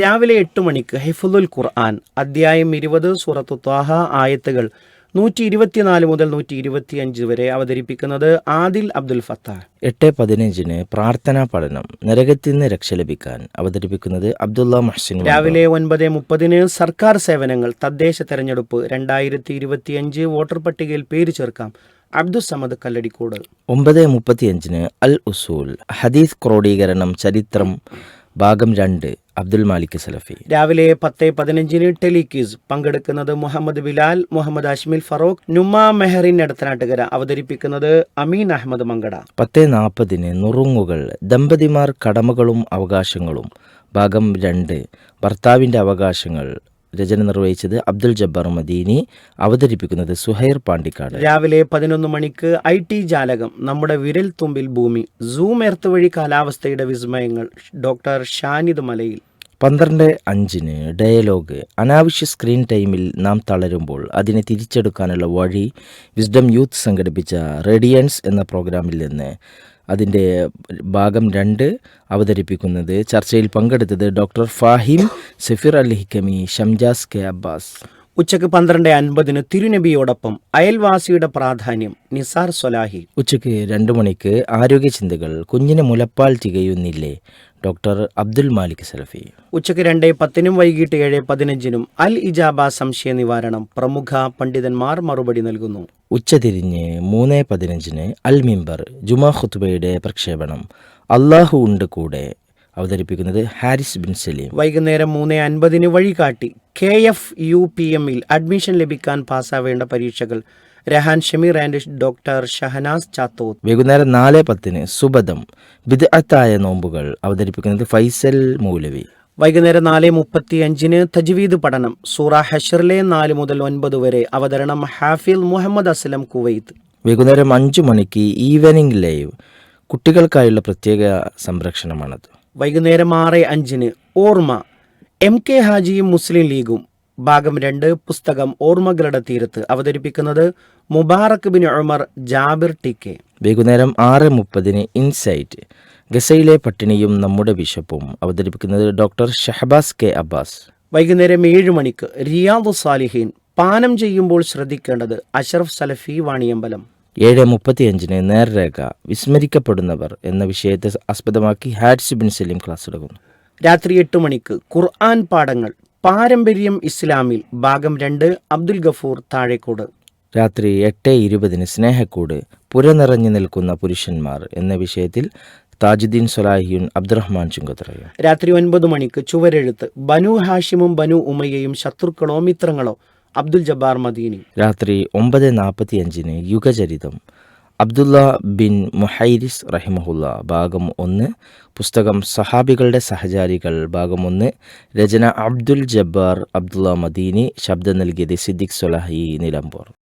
രാവിലെ എട്ട് മണിക്ക് ഹെഫുദുൽ ഖുർആൻ അധ്യായം ഇരുപത് സൂറത്തു ത്വാഹ ആയത്തുകൾ നൂറ്റി ഇരുപത്തിനാല് മുതൽ നൂറ്റി ഇരുപത്തി അഞ്ച് വരെ അവതരിപ്പിക്കുന്നത് ആദിൽ അബ്ദുൽ ഫത്താഹ് എട്ട് പതിനഞ്ചിന് പ്രാർത്ഥനാ പഠനം നരകത്തിൽ നിന്ന് രക്ഷ ലഭിക്കാൻ അവതരിപ്പിക്കുന്നത് അബ്ദുള്ള മഹ്സിൻ രാവിലെ ഒൻപത് മുപ്പതിന് സർക്കാർ സേവനങ്ങൾ തദ്ദേശ തെരഞ്ഞെടുപ്പ് രണ്ടായിരത്തി ഇരുപത്തിയഞ്ച് വോട്ടർ പട്ടികയിൽ പേര് ചേർക്കാം. അബ്ദുൽ സമദ് കല്ലടിക്കോട്. ഒമ്പത് മുപ്പത്തിയഞ്ചിന് അൽ ഉസൂൽ ഹദീസ് ക്രോഡീകരണം ചരിത്രം ഭാഗം രണ്ട്. അബ്ദുൽ മാലിക് സലഫി. രാവിലെ പത്ത് പതിനഞ്ചിന് ടെലിക്യൂസ്. പങ്കെടുക്കുന്നത് മുഹമ്മദ് ബിലാൽ മുഹമ്മദ് അഷ്മിൽ ഫറൂഖ് നുമ മെഹറിൻ ഇടത്തനാട്ടുകര അവതരിപ്പിക്കുന്നത് അമീൻ അഹമ്മദ് മങ്കട. പത്ത് നാൽപ്പതിന് നുറുങ്ങുകൾ ദമ്പതിമാർ കടമകളും അവകാശങ്ങളും. ഭാഗം രണ്ട് ഭർത്താവിന്റെ അവകാശങ്ങൾ. രചന നിർവഹിച്ചത് അബ്ദുൽ ജബ്ബാർ മദീനി അവതരിപ്പിക്കുന്നത് സുഹൈർ പാണ്ടിക്കാട്. രാവിലെ പതിനൊന്ന് മണിക്ക് ഐ ടി ജാലകം നമ്മുടെ വിരൽ തുമ്പിൽ ഭൂമി സൂം എർത്ത് വഴി കാലാവസ്ഥയുടെ വിസ്മയങ്ങൾ ഡോക്ടർ ഷാനിദ് മലയിൽ. പന്ത്രണ്ട് അഞ്ചിന് ഡയലോഗ്. അനാവശ്യ സ്ക്രീൻ ടൈമിൽ നാം തളരുമ്പോൾ അതിനെ തിരിച്ചെടുക്കാനുള്ള വഴി വിസ്ഡം യൂത്ത് സംഘടിപ്പിച്ച റേഡിയൻസ് എന്ന പ്രോഗ്രാമിൽ നിന്ന് അതിന്റെ ഭാഗം രണ്ട് അവതരിപ്പിക്കുന്നത് ചർച്ചയിൽ പങ്കെടുത്തത് ഡോക്ടർ ഫാഹിം സഫീർ അൽ ഹിക്കമി ഷംജാസ് കെ അബ്ബാസ്. ഉച്ചയ്ക്ക് പന്ത്രണ്ട് അൻപതിന് തിരുനബിയോടൊപ്പം അയൽവാസിയുടെ പ്രാധാന്യം നിസാർ സൊലാഹി ഉച്ചയ്ക്ക് രണ്ടു മണിക്ക് ആരോഗ്യ ചിന്തകൾ കുഞ്ഞിന് മുലപ്പാൽ തികയുന്നില്ലേ? ഡോക്ടർ അബ്ദുൽ മാലിക് സലഫി. ഉച്ചയ്ക്ക് രണ്ട് പത്തിനും വൈകിട്ട് ഏഴ് പതിനഞ്ചിനും അൽ ഇജാബ സംശയ നിവാരണം പ്രമുഖ പണ്ഡിതന്മാർ മറുപടി നൽകുന്നു. ഉച്ചതിരിഞ്ഞ് മൂന്ന് പതിനഞ്ചിന് അൽ മിംബർ ജുമാ ഖുത്ബയുടെ പ്രക്ഷേപണം. അള്ളാഹു ഉണ്ട് കൂടെ അവതരിപ്പിക്കുന്നത് ഹാരിസ് ബിൻ സലീം. വൈകുന്നേരം മൂന്ന് അൻപതിന് വഴികാട്ടി കെ എഫ് യു പി എമ്മിൽ അഡ്മിഷൻ ലഭിക്കാൻ പാസ്സാവേണ്ട പരീക്ഷകൾ. രഹാൻ ഷമീർ ആൻഡ് ഡോക്ടർ ഷഹനാസ് ചാത്തോ വൈകുന്നേരം നാല് പത്തിന് സുബദം ബിദ്അത്തായ നോമ്പുകൾ അവതരിപ്പിക്കുന്നത് ഫൈസൽ മൗലവി. വൈകുന്നേരം നാല് മുപ്പത്തി അഞ്ചിന് തജ്വീദ് പഠനം സൂറ ഹഷറിലെ നാല് മുതൽ ഒൻപത് വരെ അവതരണം ഹാഫിൽ മുഹമ്മദ് അസ്ലം കുവൈത്ത്. വൈകുന്നേരം അഞ്ചു മണിക്ക് ഈവനിംഗ് ലൈവ് കുട്ടികൾക്കായുള്ള പ്രത്യേക സംരക്ഷണമാണത്. വൈകുന്നേരം ആറ് അഞ്ചിന് ഓർമ്മ. എം കെ ഹാജിയും മുസ്ലിം ലീഗും ഭാഗം രണ്ട് പുസ്തകം ഓർമ്മകളുടെ തീരത്ത് അവതരിപ്പിക്കുന്നത് Mubarak bin Umar Jabir T K. വൈകുന്നേരം ആറ് മുപ്പതിന് ഇൻസൈറ്റ്. ഗസയിലെ പട്ടിണിയും നമ്മുടെ വിശപ്പും അവതരിപ്പിക്കുന്നത് ഡോക്ടർ ഷഹബാസ് കെ അബ്ബാസ്. വൈകുന്നേരം ഏഴ് മണിക്ക് റിയാദു സാലിഹീൻ പാനം ചെയ്യുമ്പോൾ ശ്രദ്ധിക്കേണ്ടത് അഷറഫ് സലഫി വാണിയമ്പലം. ഏഴ് മുപ്പത്തിയഞ്ചിന് നേർരേഖ വിസ്മരിക്കപ്പെടുന്നവർ എന്ന വിഷയത്തെ ആസ്പദമാക്കി ഹാരിസ് ബിൻ സലീം ക്ലാസ് എടുക്കുന്നു. രാത്രി എട്ട് മണിക്ക് ഖുർആൻ പാഠങ്ങൾ പാരമ്പര്യം ഇസ്ലാമിൽ ഭാഗം രണ്ട് അബ്ദുൽ ഗഫൂർ താഴേക്കോട്. രാത്രി എട്ട് ഇരുപതിന് സ്നേഹക്കൂട് പുരനിറഞ്ഞു നിൽക്കുന്ന പുരുഷന്മാർ എന്ന വിഷയത്തിൽ താജുദ്ദീൻ സൊലാഹിയുൻ അബ്ദുറഹ്മാൻ ചുങ്കത്തറയും. രാത്രി ഒൻപത് മണിക്ക് ചുവരെഴുത്ത് ബനു ഹാഷിമും ബനു ഉമയ്യയും ശത്രുക്കളോ മിത്രങ്ങളോ അബ്ദുൽ ജബ്ബാർ മദീനി. രാത്രി ഒമ്പത് നാൽപ്പത്തി അഞ്ചിന് യുഗചരിതം. അബ്ദുല്ല ബിൻ മുഹൈരിസ് റഹിമഹുല്ല ഭാഗം ഒന്ന്. പുസ്തകം സഹാബികളുടെ സഹചാരികൾ ഭാഗം ഒന്ന്. രചന അബ്ദുൽ ജബ്ബാർ അബ്ദുള്ള മദീനി ശബ്ദം നൽകിയത് സിദ്ദിഖ് സൊലാഹി നിലമ്പൂർ.